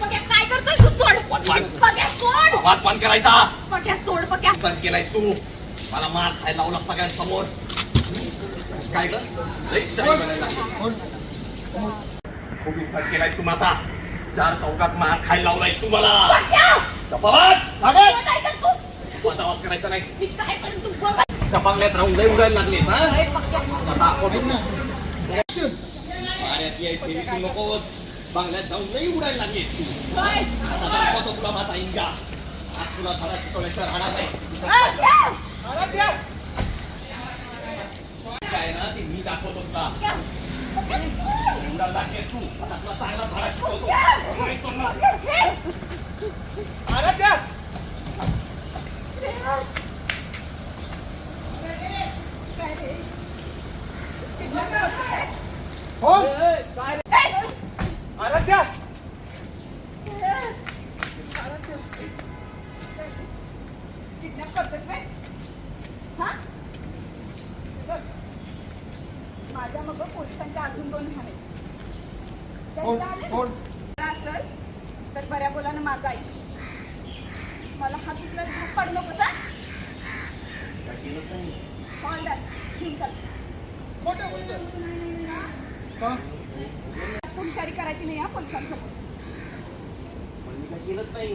पक्या काय करतोय तू सोड वाचवान. पक्या सोड आवाज बंद करायचा. पक्या सोड पक्या सण केलायस तू. मला मार खायला लावला सगळ्यांसमोर. काय ग? लई शाही बनायला. खूप इन्सल्ट केलायस तू माझा. चार चौकात मार खायला लावलायस तू मला. पक्या तू आता आवाज करायचा नाही. मी काय करू? तू बघ. त्या बंगल्यात राहून लय उडायला लागले हा अरे पक्या आता दाखवतो ना पाण्यात यायची विसरू नकोस बंगल्यात जाऊन लई उडायला लागले तू काय? आता दाखवतो तुला माझा इंगा आज तुला धडा शिकवल्याशिवाय राहणार नाही पक्या! काय ना ती मी दाखवतो तुला पक्या! पक्या सोड! उडायला लागलेस तू आता तुला चांगला धडा शिकवतो पक्या! नाही सोडणार. पक्या! माझ्या मग पोलिसांच्या अजून दोन कोण असल तर बऱ्या बोलानं माझा आई. मला हात उचलायला भाग पाडू नकोस हा? हवालदार घेऊन चाल खोटं बोलतोय. का? जास्त हुशारी करायची नाही हा पोलिसांसमोर. पण मी काय केलंच नाही.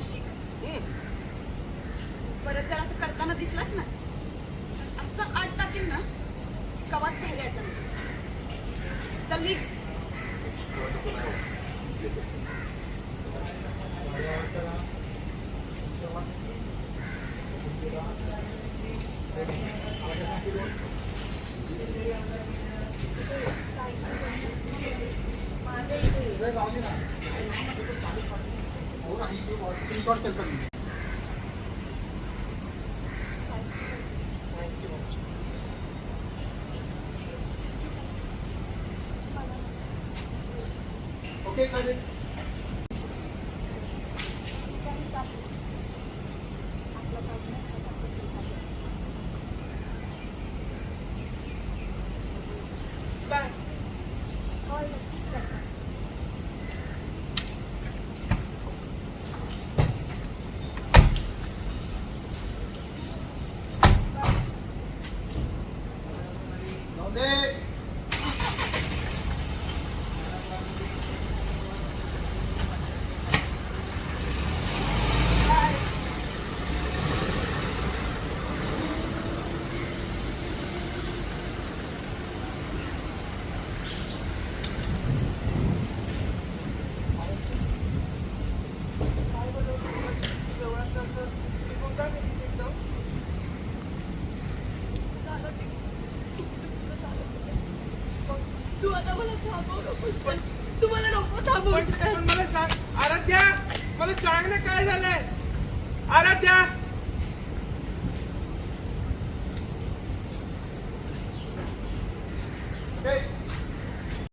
पोरीला शिक परत जर असं करताना दिसलास ना असं आठ टाकेल ना कवाच बाहेर यायचं नाही. माझ्या इथे. शॉर्ट केलं मी ओके चालेल ので。आता मला नकोस पण तू मला नको थांबवू. पण मला सांग आराध्या मला सांग ना काय झालंय. आराध्या!